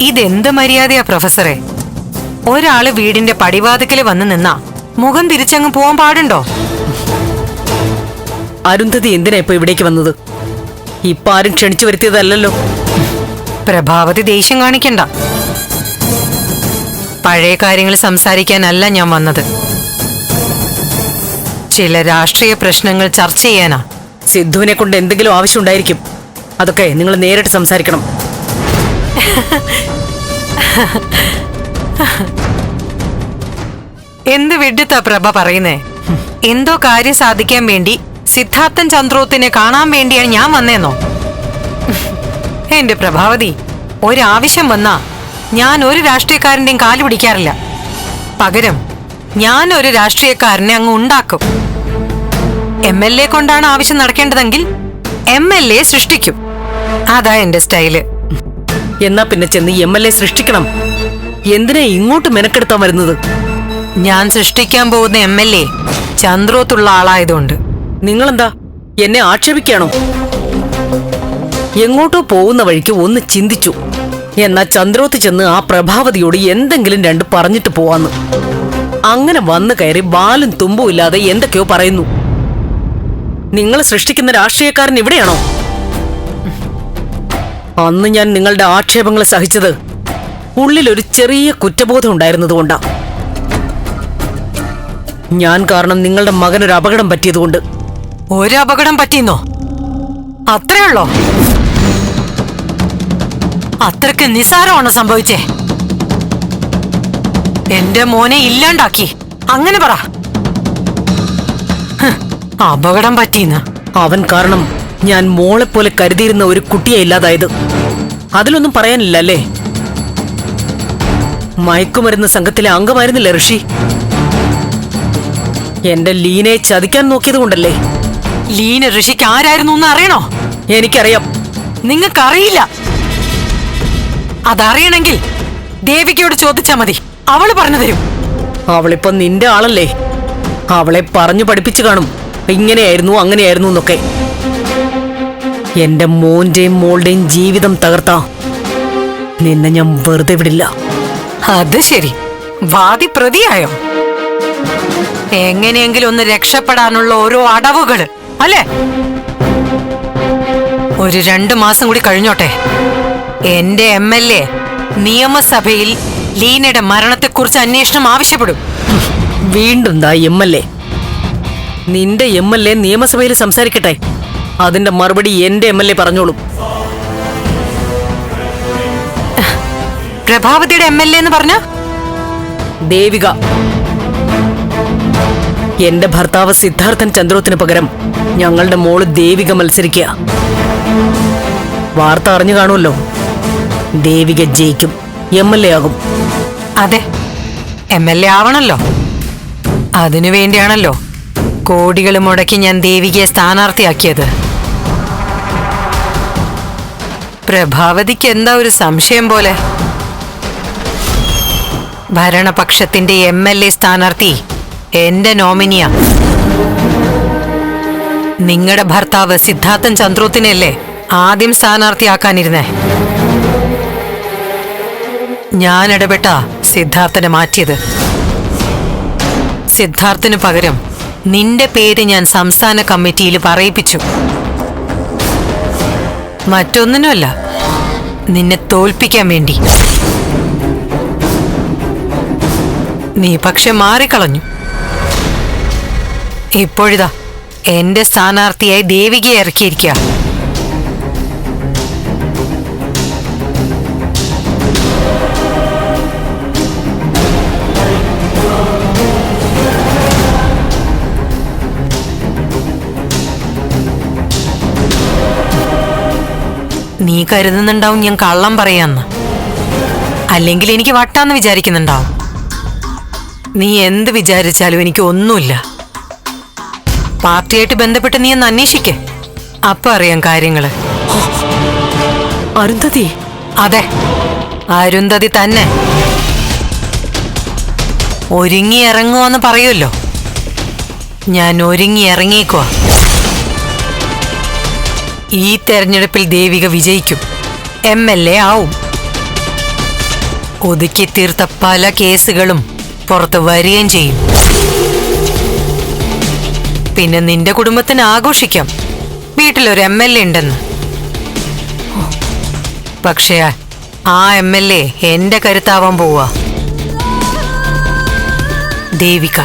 ഇതെന്ത് മര്യാദയാ പ്രൊഫസറെ? ഒരാൾ വീടിന്റെ പടിവാതിക്കൽ വന്ന് നിന്നാ മുഖം തിരിച്ചങ്ങ് പോവാൻ പാടുണ്ടോ? അരുന്ധതി എന്തിനാ ഇപ്പൊ ഇവിടേക്ക് വന്നത്? ഇപ്പൊ ആരും ക്ഷണിച്ചു വരുത്തിയതല്ലല്ലോ. പ്രഭാവതി ദേഷ്യം കാണിക്കണ്ട. പഴയ കാര്യങ്ങൾ സംസാരിക്കാനല്ല ഞാൻ വന്നത്. ചില രാഷ്ട്രീയ പ്രശ്നങ്ങൾ ചർച്ച ചെയ്യാനാ. സിദ്ധുവിനെ കൊണ്ട് എന്തെങ്കിലും ആവശ്യമുണ്ടായിരിക്കും. അതൊക്കെ നിങ്ങൾ നേരിട്ട് സംസാരിക്കണം. എന്ത് വിഡിത്താ പ്രഭ പറയുന്നേ? എന്തോ കാര്യം സാധിക്കാൻ വേണ്ടി സിദ്ധാർത്ഥൻ ചന്ദ്രോത്തിനെ കാണാൻ വേണ്ടിയാണ് ഞാൻ വന്നേന്നോ? എന്റെ പ്രഭാവതി ഒരാവശ്യം വന്നാ ഞാൻ ഒരു രാഷ്ട്രീയക്കാരന്റെയും കാൽ പിടിക്കാറില്ല. പകരം ഞാൻ ഒരു രാഷ്ട്രീയക്കാരനെ അങ്ങ് ഉണ്ടാക്കും. എം എൽ എ കൊണ്ടാണ് ആവശ്യം നടക്കേണ്ടതെങ്കിൽ എം എൽ എ സൃഷ്ടിക്കും. അതാ എന്റെ സ്റ്റൈൽ. എന്നാ പിന്നെ ചെന്ന് എം എൽ എ സൃഷ്ടിക്കണം. എന്തിനാ ഇങ്ങോട്ട് മെനക്കെടുത്താൻ വരുന്നത്? ഞാൻ സൃഷ്ടിക്കാൻ പോകുന്ന എം എൽ എ ചന്ദ്രോത്തുള്ള ആളായതുകൊണ്ട്. നിങ്ങളെന്താ? എന്നെ ആക്ഷേപിക്കാണോ? എങ്ങോട്ടോ പോകുന്ന വഴിക്ക് ഒന്ന് ചിന്തിച്ചു. എന്നാ ചന്ദ്രോത്ത് ചെന്ന് ആ പ്രഭാവതിയോട് എന്തെങ്കിലും രണ്ട് പറഞ്ഞിട്ട് പോവാന്ന്. അങ്ങനെ വന്നു കയറി ബാലും തുമ്പും ഇല്ലാതെ എന്തൊക്കെയോ പറയുന്നു. നിങ്ങൾ സൃഷ്ടിക്കുന്ന രാഷ്ട്രീയക്കാരൻ ഇവിടെയാണോ? അന്ന് ഞാൻ നിങ്ങളുടെ ആക്ഷേപങ്ങൾ സഹിച്ചത് ഉള്ളിൽ ഒരു ചെറിയ കുറ്റബോധം ഉണ്ടായിരുന്നതുകൊണ്ടാ. ഞാൻ കാരണം നിങ്ങളുടെ മകനൊരു അപകടം പറ്റിയതുകൊണ്ട്. ഒരു അപകടം പറ്റിയെന്നോ അത്രയുള്ളോ? അത്രയ്ക്ക് നിസാരമാണ് സംഭവിച്ചേ? എന്റെ മോനെ ഇല്ലാണ്ടാക്കി. അങ്ങനെ പറ. അപകടം പറ്റിയെന്ന് അവൻ കാരണം ഞാൻ മോളെപ്പോലെ കരുതിയിരുന്ന ഒരു കുട്ടിയെ ഇല്ലാതായത്. അതിലൊന്നും പറയാനില്ല അല്ലേ? മയക്കുമരുന്ന് സംഘത്തിലെ അംഗമായിരുന്നില്ല ഋഷി? എന്റെ ലീനയെ ചതിക്കാൻ നോക്കിയത് കൊണ്ടല്ലേ? ലീന ഋഷിക്ക് ആരായിരുന്നു എന്ന് അറിയണോ? എനിക്കറിയാം. നിങ്ങൾക്കറിയില്ല. അതറിയണമെങ്കിൽ ദേവികയോട് ചോദിച്ചാ മതി. അവൾ പറഞ്ഞു തരും. അവളിപ്പോ നിന്റെ ആളല്ലേ? അവളെ പറഞ്ഞു പഠിപ്പിച്ചു കാണും. ഇങ്ങനെയായിരുന്നു അങ്ങനെയായിരുന്നു എന്നൊക്കെ. എന്റെ മോന്റെയും മോളുടെയും ജീവിതം തകർത്താ. നിന്നെ ഞാൻ വെറുതെ വിടില്ല. അത് ശരി. വാദി പ്രതിയായോ? എങ്ങനെയെങ്കിലും ഒന്ന് രക്ഷപ്പെടാനുള്ള ഓരോ അടവുകൾ അല്ലേ? ഒരു രണ്ടു മാസം കൂടി കഴിഞ്ഞോട്ടെ. എന്റെ എം എൽ എ നിയമസഭയിൽ ലീനയുടെ മരണത്തെക്കുറിച്ച് അന്വേഷണം ആവശ്യപ്പെടും. വീണ്ടും ദാ എം എൽ എ. നിന്റെ എം എൽ എ നിയമസഭയിൽ സംസാരിക്കട്ടെ. അതിന്റെ മറുപടി എന്റെ എം എൽ എ പറഞ്ഞോളും. പ്രഭാവതിയുടെ എം എൽ എ എന്ന് പറഞ്ഞ? ദേവിക. എന്റെ ഭർത്താവ് സിദ്ധാർത്ഥൻ ചന്ദ്രോത്തിന് പകരം ഞങ്ങളുടെ മോൾ ദേവിക മത്സരിക്കുക വാർത്ത അറിഞ്ഞു കാണുമല്ലോ. ദേവിക ജയിക്കും എം എൽ എ ആകും. അതെ എം എൽ എ ആവണല്ലോ. അതിനു വേണ്ടിയാണല്ലോ കോടികൾ മുടക്കി ഞാൻ ദേവികയെ സ്ഥാനാർത്ഥിയാക്കിയത്. പ്രഭാവതിക്ക് എന്താ ഒരു സംശയം പോലെ? ഭരണപക്ഷത്തിന്റെ എം എൽ എ സ്ഥാനാർത്ഥി എന്റെ നോമിനിയ. നിങ്ങളുടെ ഭർത്താവ് സിദ്ധാർത്ഥൻ ചന്ദ്രോത്തിനല്ലേ ആദ്യം സ്ഥാനാർത്ഥിയാക്കാനിരുന്നേ? ഞാൻ ഇടപെട്ട സിദ്ധാർത്ഥനെ മാറ്റിയത്. സിദ്ധാർത്ഥന് പകരം നിന്റെ പേര് ഞാൻ സംസ്ഥാന കമ്മിറ്റിയിൽ പറയിപ്പിച്ചു. മറ്റൊന്നിനുമല്ല. നിന്നെ തോൽപ്പിക്കാൻ വേണ്ടി. നീ പക്ഷെ മാറിക്കളഞ്ഞു. ഇപ്പോഴിതാ എന്റെ സ്ഥാനാർത്ഥിയായി ദേവികയെ ഇറക്കിയിരിക്കുക. നീ കരുതുന്നുണ്ടാവും ഞാൻ കള്ളം പറയാന്ന്. അല്ലെങ്കിൽ എനിക്ക് വട്ടാന്ന് വിചാരിക്കുന്നുണ്ടാവും. നീ എന്ത് വിചാരിച്ചാലും എനിക്ക് ഒന്നുമില്ല. പാർട്ടിയായിട്ട് ബന്ധപ്പെട്ട് നീ ഒന്ന് അന്വേഷിക്കേ. അപ്പൊ അറിയാം കാര്യങ്ങൾ. അരുന്ധതി. അതെ. അരുന്ധതി തന്നെ. ഒരുങ്ങി ഇറങ്ങുവെന്ന് പറയുമല്ലോ. ഞാൻ ഒരുങ്ങി ഇറങ്ങിയേക്കുവാ ഈ തെരഞ്ഞെടുപ്പിൽ ദേവിക വിജയിക്കും. എം എൽ എ ആവും. ഒതുക്കി തീർത്ത പല കേസുകളും പുറത്ത് വരികയും ചെയ്യും. പിന്നെ നിന്റെ കുടുംബത്തിന് ആഘോഷിക്കാം. വീട്ടിലൊരു എം എൽ എ ഉണ്ടെന്ന്. പക്ഷേ ആ എം എൽ എ എന്റെ കരുത്താവാൻ പോവാ. ദേവിക.